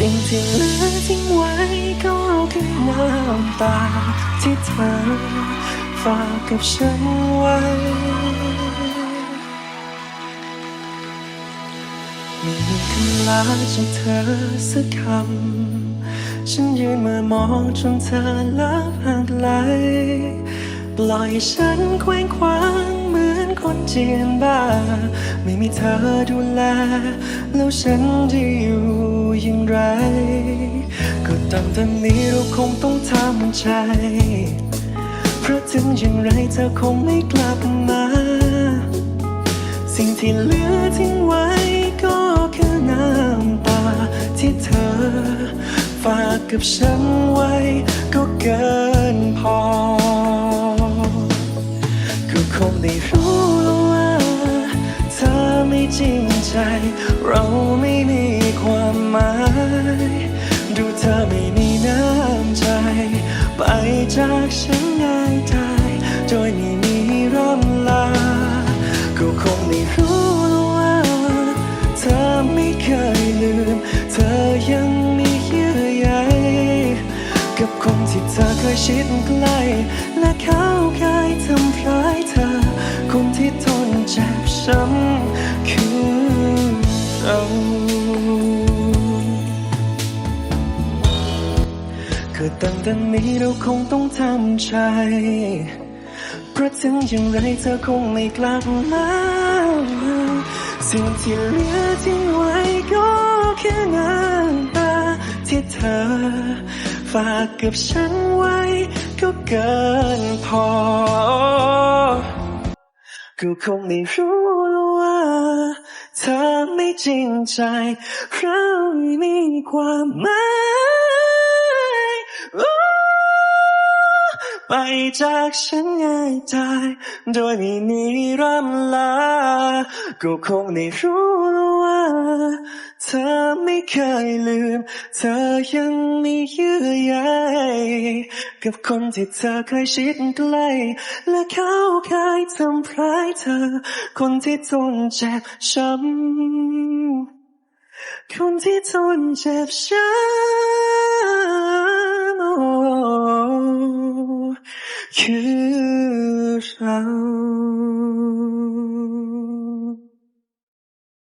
สิ่งที่เหลือทิ้งไว้ก็คือน้ำตาที่เธอฝากกับฉันไว้มีคำลาจากเธอสักคำ ฉันยืนมือมองจนเธอลับห่างไกลปล่อยฉันเคว้งคว้างเหมือนคนเจียนบ้า ไม่มีเธอดูแล แล้วฉันจะอยู่ ก็ตั้งแต่นี้เราคงต้องทำใจ เพราะถึงอย่างไรเธอคงไม่กลับมา สิ่งที่เหลือทิ้งไว้ก็คือน้ำตาที่เธอ ฝากกับฉันไว้ก็เกินพอ ก็คงได้รู้แล้วว่าเธอไม่จริงใจ เราไม่มีความหมาย จากฉันง่ายดายโดยไม่มีร่ำลา ก็คงไม่รู้วว่า เธอไม่เคยลืม เธอยังมีเยื่อใยกับคนที่เธอเคยชิดใกล้และเขาเคยทำ คือตั้งแต่นี้เราคงต้องทำใจ เพราะถึงอย่างไรเธอคงไม่กลับมาสิ่งที่เหลือทิ้งไว้ก็แค่น้ำตาที่เธอ ฝากกับฉันไว้ก็เกินพอ ก็คงได้รู้แล้วว่าเธอไม่จริงใจเราไม่มีความหมาย ไปจากฉันง่ายดายโดยไม่มีร่ำลา ก็คงได้รู้แล้วว่า เธอไม่เคยลืม เธอยังมีเยื่อใยกับคนที่เธอเคยชิดใกล้และเขาเคยทำร้ายเธอ คนที่ทนเจ็บช้ำคนที่ทนเจ็บช้ำ คือเรา